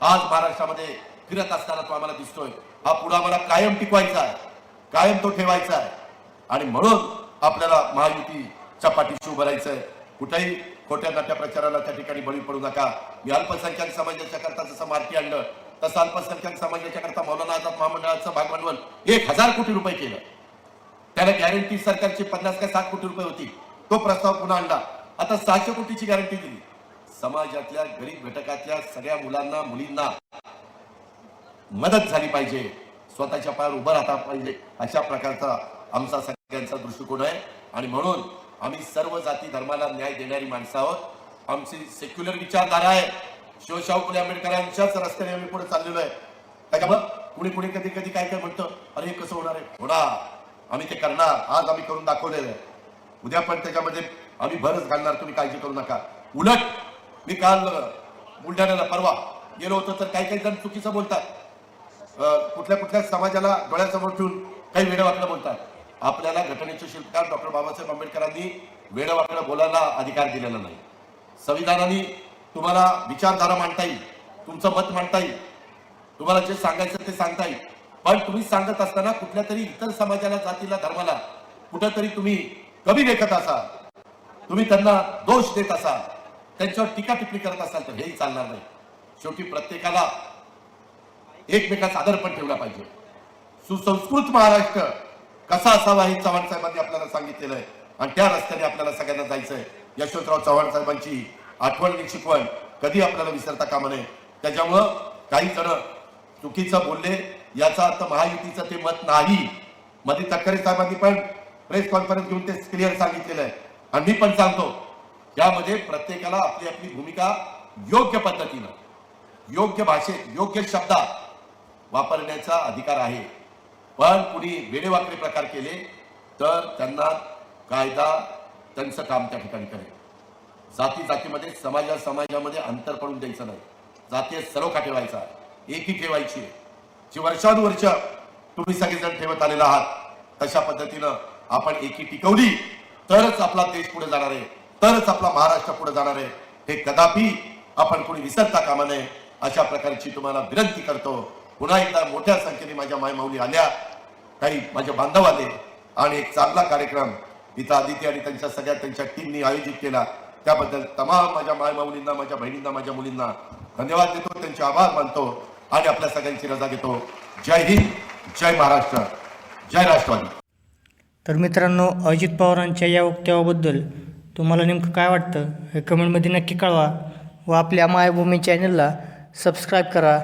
आज महाराष्ट्रामध्ये फिरत असताना तो आम्हाला दिसतोय. हा पुढे आम्हाला कायम टिकवायचा आहे. कायम तो ठेवायचा आहे. आणि म्हणून आपल्याला महायुतीच्या पाठीशी उभं राहायचं आहे कुठेही खोट्या नाट्या प्रचाराला त्या ठिकाणी बळी पडू नका. मी अल्पसंख्याक समाजाच्या करता जसं मार्की आणलं तसं अल्पसंख्याक समाजाच्या करता मौलाना आझाद महामंडळाचं भागभांडवल एक हजार कोटी रुपये केलं. त्याला गॅरंटी सरकारची पन्नास का साठ कोटी रुपये होती. तो प्रस्ताव पुन्हा आणला. आता सहाशे कोटीची गॅरंटी दिली. समाजातल्या गरीब घटकातल्या सगळ्या मुलांना मुलींना मदत झाली पाहिजे. स्वतःच्या पायावर उभं राहता पाहिजे. अशा प्रकारचा आमचा सगळ्यांचा दृष्टिकोन आहे. आणि म्हणून आम्ही सर्व जाती धर्माला न्याय देणारी माणसं आहोत. आमची सेक्युलर विचारधारा आहे. शिवशाहू फुले आंबेडकरांच्याच रस्त्याने आम्ही पुढे चाललेलो आहे. त्याच्यामुळे कुणी कुणी कधी कधी काय काय म्हणतं? अरे हे कसं होणार आहे? होणार. आम्ही ते करणार. आज आम्ही करून दाखवलेलं आहे. उद्या पण त्याच्यामध्ये आम्ही भरच घालणार. तुम्ही काळजी करू नका. उलट मी काल बुलढाण्याला परवा. गेलो होतो तर काही काही जण चुकीचं बोलतात. कुठल्या कुठल्या समाजाला डोळ्यासमोर ठेवून काही वेडवाकडं बोलतात. आपल्याला घटनेचे शिल्पकार डॉक्टर बाबासाहेब आंबेडकरांनी वेडवाकडं बोलायला अधिकार दिलेला नाही. संविधानाने तुम्हाला विचारधारा मांडता येईल तुमचं मत मांडता येईल तुम्हाला जे सांगायचं ते सांगता येईल. पण तुम्ही सांगत असताना कुठल्या तरी इतर समाजाला जातीला धर्माला कुठंतरी तुम्ही कमी लेखत असाल. तुम्ही त्यांना दोष देत असाल. त्यांच्यावर टीका टिप्पणी करत असाल तर हेही चालणार नाही. शेवटी प्रत्येकाला एकमेकाचा आदर पण ठेवला पाहिजे. सुसंस्कृत महाराष्ट्र कसा असावा हे चव्हाण साहेबांनी आपल्याला सांगितलेलं आहे. आणि त्या रस्त्याने आपल्याला सगळ्यांना जायचंय. यशवंतराव चव्हाण साहेबांची आठवण आणि शिकवण कधी आपल्याला विसरता कामा नये. त्याच्यामुळं काही जण चुकीचं बोलले याचा अर्थ महायुतीचं ते मत नाही. मध्ये तक्करे साहेबांनी पण प्रेस कॉन्फरन्स घेऊन ते क्लिअर सांगितलेलं आहे. आणि मी पण सांगतो यामध्ये प्रत्येकाला आपली आपली भूमिका योग्य पद्धतीनं योग्य भाषेत योग्य शब्दात वापरण्याचा अधिकार आहे. पण कुणी वेडेवाकडे प्रकार केले तर त्यांना कायदा त्यांचं काम त्या ठिकाणी करेल. जाती जातीमध्ये समाजा समाजामध्ये अंतर पडून द्यायचं नाही. जातीय सलोखा ठेवायचा एकी ठेवायची. जी वर्षानुवर्ष तुम्ही सगळेजण ठेवत आलेला आहात तशा पद्धतीनं आपण एकी टिकवली तरच आपला देश पुढे जाणार आहे. तरच आपला महाराष्ट्र पुढे जाणार आहे. हे कदापि आपण कोणी विसरता कामा नये. अशा प्रकारची तुम्हाला विनंती करतो. पुन्हा एकदा मोठ्या संख्येने माझ्या मायमाऊली आल्या. काही माझे बांधव आले. आणि एक चांगला कार्यक्रम इथं आदिती आणि त्यांच्या सगळ्या त्यांच्या टीमनी आयोजित केला. त्याबद्दल तमाम माझ्या मायमाऊलींना माझ्या बहिणींना माझ्या मुलींना धन्यवाद देतो. त्यांचे आभार मानतो. आणि आपल्या सगळ्यांची रजा घेतो. जय हिंद जय महाराष्ट्र जय राष्ट्रवादी. तर मित्रांनो अजित पवारांच्या या वक्तव्याबद्दल तुम्हाला नेमकं काय वाटतं? हे कमेंटमध्ये नक्की कळवा. व आपल्या मायभूमी चॅनलला सबस्क्राईब करा.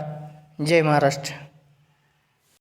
जय महाराष्ट्र.